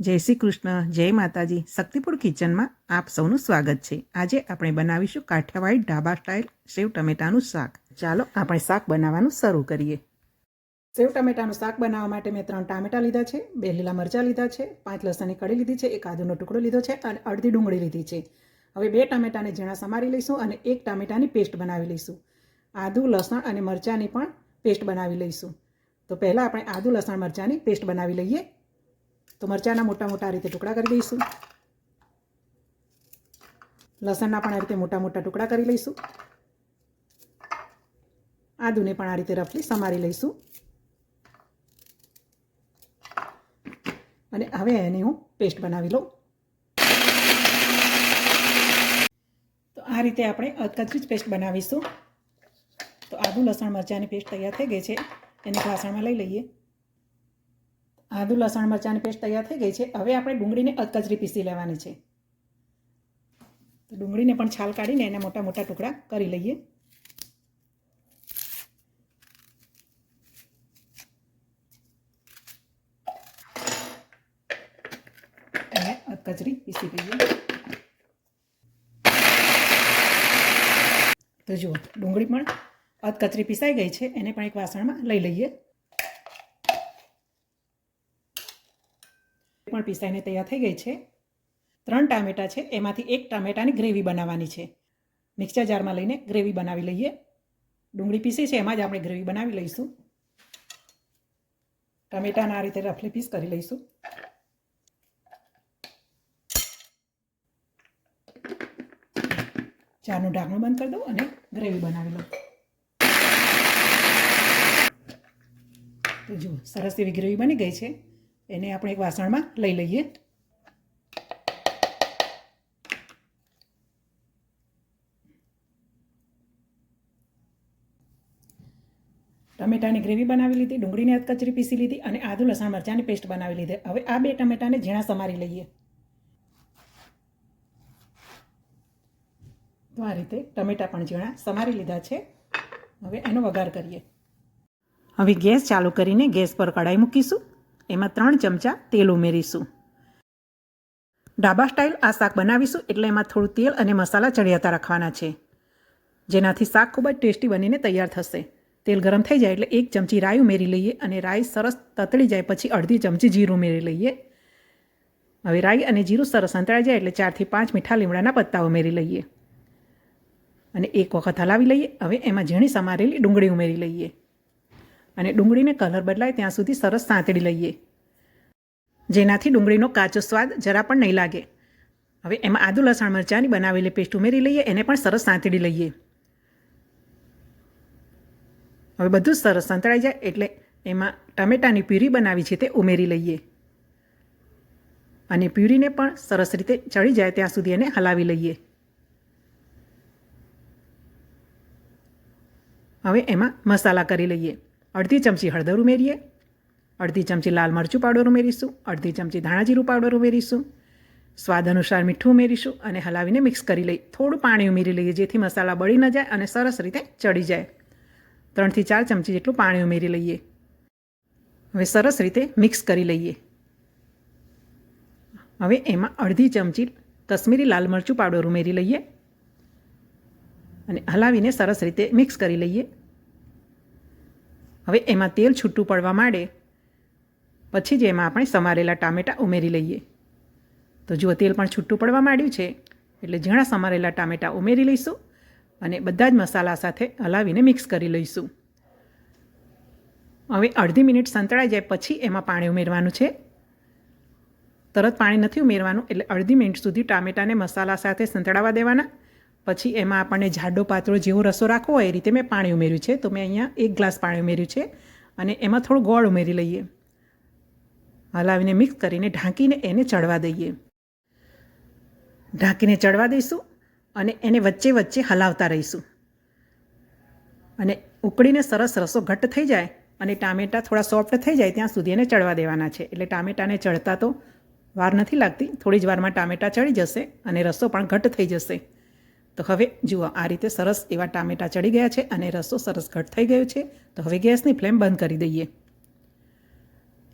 જય શ્રી કૃષ્ણ, જય માતાજી. શક્તિપુર કિચનમાં આપ સૌનું સ્વાગત છે. આજે આપણે બનાવીશું કાઠિયાવાડી ઢાબા સ્ટાઇલ સેવ ટમેટાનું શાક. ચાલો આપણે શાક બનાવવાનું શરૂ કરીએ. સેવ ટમેટાનું શાક બનાવવા માટે મેં ત્રણ ટામેટાં લીધા છે, બે લીલા મરચાં લીધા છે, પાંચ લસણની કળી લીધી છે, એક આદુનો ટુકડો લીધો છે અને અડધી ડુંગળી લીધી છે. હવે બે ટામેટાને ઝીણા સમારી લઈશું અને એક ટામેટાની પેસ્ટ બનાવી લઈશું. આદુ, લસણ અને મરચાંની પણ પેસ્ટ બનાવી લઈશું. તો પહેલાં આપણે આદુ, લસણ, મરચાંની પેસ્ટ બનાવી લઈએ. તો મરચાંના મોટા મોટા આ રીતે ટુકડા કરી દઈશું લસણના પણ આ રીતે મોટા મોટા ટુકડા કરી લઈશું. આદુને પણ આ રીતે રફલી સમારી લઈશું. અને હવે એની હું પેસ્ટ બનાવી લઉં. તો આ રીતે આપણે અધકચરી જ પેસ્ટ બનાવીશું. તો આદુ, લસણ, મરચાંની પેસ્ટ તૈયાર થઈ ગઈ છે. એને વાસણમાં લઈ લઈએ. આદુ, લસણ, મરચાંની પેસ્ટ તૈયાર થઈ ગઈ છે. હવે આપણે ડુંગળીને અધકચરી પીસી લેવાની છે. તો ડુંગળીને પણ છાલ કાઢીને એના મોટા મોટા ટુકડા કરી લઈએ. અધકચરી પીસી લઈએ તો જુઓ, ડુંગળી પણ અધકચરી પીસાઈ ગઈ છે. એને પણ એક વાસણમાં લઈ લઈએ. પણ પીસાઈને તૈયાર થઈ ગઈ છે. ત્રણ ટામેટાં છે, એમાંથી એક ટામેટાની ગ્રેવી બનાવવાની છે. મિક્સર જારમાં લઈને ગ્રેવી બનાવી લઈએ. ડુંગળી પીસી છે, એમાં જ આપણે ગ્રેવી બનાવી લઈશું. ટામેટાના આ રીતે રફલી પીસ કરી લઈશું. ચાનું ઢાંકણું બંધ કરી દઉં અને ગ્રેવી બનાવી લઉં. તો જુઓ, સરસ એવી ગ્રેવી બની ગઈ છે. એને આપણે એક વાસણમાં લઈ લઈએ. ટમેટાની ગ્રેવી બનાવી લીધી, ડુંગળીની કચરી પીસી લીધી અને આદુ, લસણ મરચાંની પેસ્ટ બનાવી લીધી. હવે આ બે ટમેટાને ઝીણા સમારી લઈએ. તો આ રીતે ટમેટા પણ ઝીણા સમારી લીધા છે. હવે એનો વઘાર કરીએ. હવે ગેસ ચાલુ કરીને ગેસ પર કઢાઈ મૂકીશું. એમાં ત્રણ ચમચા તેલ ઉમેરીશું. ડાબા સ્ટાઇલ આ શાક બનાવીશું એટલે એમાં થોડું તેલ અને મસાલા ચડિયાતા રાખવાના છે. જેનાથી શાક ખૂબ જ ટેસ્ટી બનીને તૈયાર થશે. તેલ ગરમ થઈ જાય એટલે એક ચમચી રાઈ ઉમેરી લઈએ અને રાઈ સરસ તતળી જાય પછી અડધી ચમચી જીરું ઉમેરી લઈએ. હવે રાઈ અને જીરું સરસ અંતળાઈ જાય એટલે ચારથી પાંચ મીઠા લીમડાના પત્તા ઉમેરી લઈએ. અને એક વખત હલાવી લઈએ. હવે એમાં ઝીણી સમારેલી ડુંગળી ઉમેરી લઈએ. અને ડુંગળીને કલર બદલાય ત્યાં સુધી સરસ સાંતળી લઈએ. જેનાથી ડુંગળીનો કાચો સ્વાદ જરા પણ નહીં લાગે. હવે એમાં આદુ, લસણ, મરચાંની બનાવેલી પેસ્ટ ઉમેરી લઈએ, એને પણ સરસ સાંતળી લઈએ. હવે બધું સરસ સંતળાઈ જાય એટલે એમાં ટમેટાની પ્યુરી બનાવી છે તે ઉમેરી લઈએ. અને પ્યુરીને પણ સરસ રીતે ચડી જાય ત્યાં સુધી એને હલાવી લઈએ. હવે એમાં મસાલા કરી લઈએ. અડધી ચમચી હળદર ઉમેરીએ, અડધી ચમચી લાલ મરચું પાવડર ઉમેરીશું, અડધી ચમચી ધાણા જીરું પાવડર ઉમેરીશું. સ્વાદ અનુસાર મીઠું ઉમેરીશું અને હલાવીને મિક્સ કરી લઈએ થોડું પાણી ઉમેરી લઈએ જેથી મસાલા બળી ન જાય અને સરસ રીતે ચડી જાય. ત્રણથી ચાર ચમચી જેટલું પાણી ઉમેરી લઈએ. હવે સરસ રીતે મિક્સ કરી લઈએ. હવે એમાં અડધી ચમચી કશ્મીરી લાલ મરચું પાવડર ઉમેરી લઈએ અને હલાવીને સરસ રીતે મિક્સ કરી લઈએ. હવે એમાં તેલ છૂટું પડવા માંડે. પછી જ એમાં આપણે સમારેલા ટામેટાં ઉમેરી લઈએ. તો જુઓ, તેલ પણ છૂટું પડવા માંડ્યું છે. એટલે ઝીણા સમારેલા ટામેટાં ઉમેરી લઈશું અને બધા જ મસાલા સાથે હલાવીને મિક્સ કરી લઈશું. હવે અડધી મિનિટ સંતળાઈ જાય પછી એમાં પાણી ઉમેરવાનું છે. તરત પાણી નથી ઉમેરવાનું એટલે અડધી મિનિટ સુધી ટામેટાને મસાલા સાથે સંતળાવા દેવાના. પછી એમાં આપણને જાડો પાતળો જેવો રસો રાખવો હોય એ રીતે મેં પાણી ઉમેર્યું છે. તો મેં અહીંયા એક ગ્લાસ પાણી ઉમેર્યું છે અને એમાં થોડું ગોળ ઉમેરી લઈએ. હલાવીને મિક્સ કરીને ઢાંકીને એને ચડવા દઈએ. ઢાંકીને ચડવા દઈશું અને એને વચ્ચે વચ્ચે હલાવતા રહીશું. અને ઉકળીને સરસ રસો ઘટ્ટ થઈ જાય અને ટામેટાં થોડા સોફ્ટ થઈ જાય ત્યાં સુધી એને ચડવા દેવાના છે. એટલે ટામેટાને ચડતા તો વાર નથી લાગતી. થોડી જ વારમાં ટામેટાં ચડી જશે અને રસો પણ ઘટ્ટ થઈ જશે. તો હવે જુઓ, આ રીતે સરસ એવા ટામેટાં ચડી ગયા છે અને રસો સરસ ઘટ થઈ ગયો છે. તો હવે ગેસની ફ્લેમ બંધ કરી દઈએ.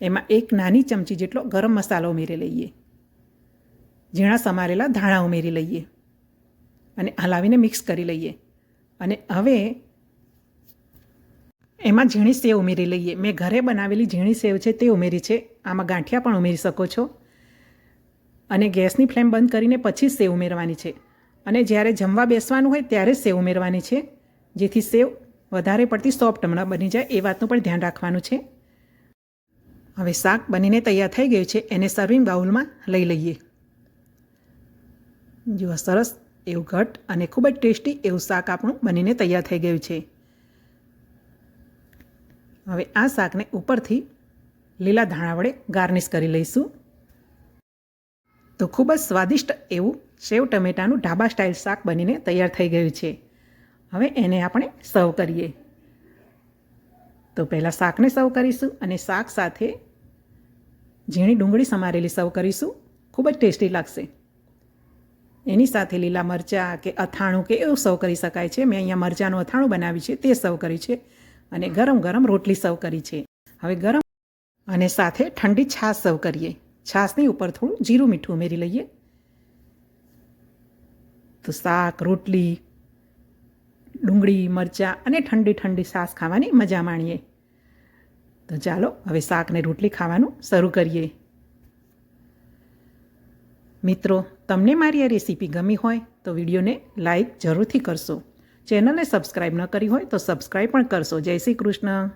એમાં એક નાની ચમચી જેટલો ગરમ મસાલો ઉમેરી લઈએ. ઝીણા સમારેલા ધાણા ઉમેરી લઈએ. અને હલાવીને મિક્સ કરી લઈએ. અને હવે એમાં ઝીણી સેવ ઉમેરી લઈએ. મેં ઘરે બનાવેલી ઝીણી સેવ છે તે ઉમેરી છે. આમાં ગાંઠિયા પણ ઉમેરી શકો છો. અને ગેસની ફ્લેમ બંધ કરીને પછી સેવ ઉમેરવાની છે. અને જ્યારે જમવા બેસવાનું હોય ત્યારે સેવ ઉમેરવાની છે. જેથી સેવ વધારે પડતી સોફ્ટ હમણાં બની જાય એ વાતનું પણ ધ્યાન રાખવાનું છે. હવે શાક બનીને તૈયાર થઈ ગયું છે, એને સર્વિંગ બાઉલમાં લઈ લઈએ. જુઓ, સરસ એવું ઘટ અને ખૂબ જ ટેસ્ટી એવું શાક આપણું બનીને તૈયાર થઈ ગયું છે. હવે આ શાકને ઉપરથી લીલા ધાણા વડે ગાર્નિશ કરી લઈશું. તો ખૂબ જ સ્વાદિષ્ટ એવું સેવ ટમેટાનું ઢાબા સ્ટાઇલ શાક બનીને તૈયાર થઈ ગયું છે. હવે એને આપણે સર્વ કરીએ. તો પહેલાં શાકને સર્વ કરીશું અને શાક સાથે ઝીણી ડુંગળી સમારેલી સર્વ કરીશું. ખૂબ જ ટેસ્ટી લાગશે. એની સાથે લીલા મરચાં કે અથાણું કે એવું સર્વ કરી શકાય છે. મેં અહીંયા મરચાંનું અથાણું બનાવ્યું છે, તે સર્વ કર્યું છે અને ગરમ ગરમ રોટલી સર્વ કરી છે. હવે ગરમ અને સાથે ઠંડી છાશ સર્વ કરીએ. છાશની ઉપર થોડું જીરું મીઠું ઉમેરી લઈએ. તો શાક, રોટલી, ડુંગળી, મરચાં અને ઠંડી ઠંડી સાસ ખાવાની મજા માણીએ. તો ચાલો, હવે શાક ને રોટલી ખાવાનું શરૂ કરીએ. મિત્રો, તમને મારી આ રેસીપી ગમી હોય તો વિડીયોને લાઈક જરૂરથી કરશો. ચેનલને સબસ્ક્રાઈબ ન કરી હોય તો સબસ્ક્રાઈબ પણ કરશો. જય શ્રી કૃષ્ણ.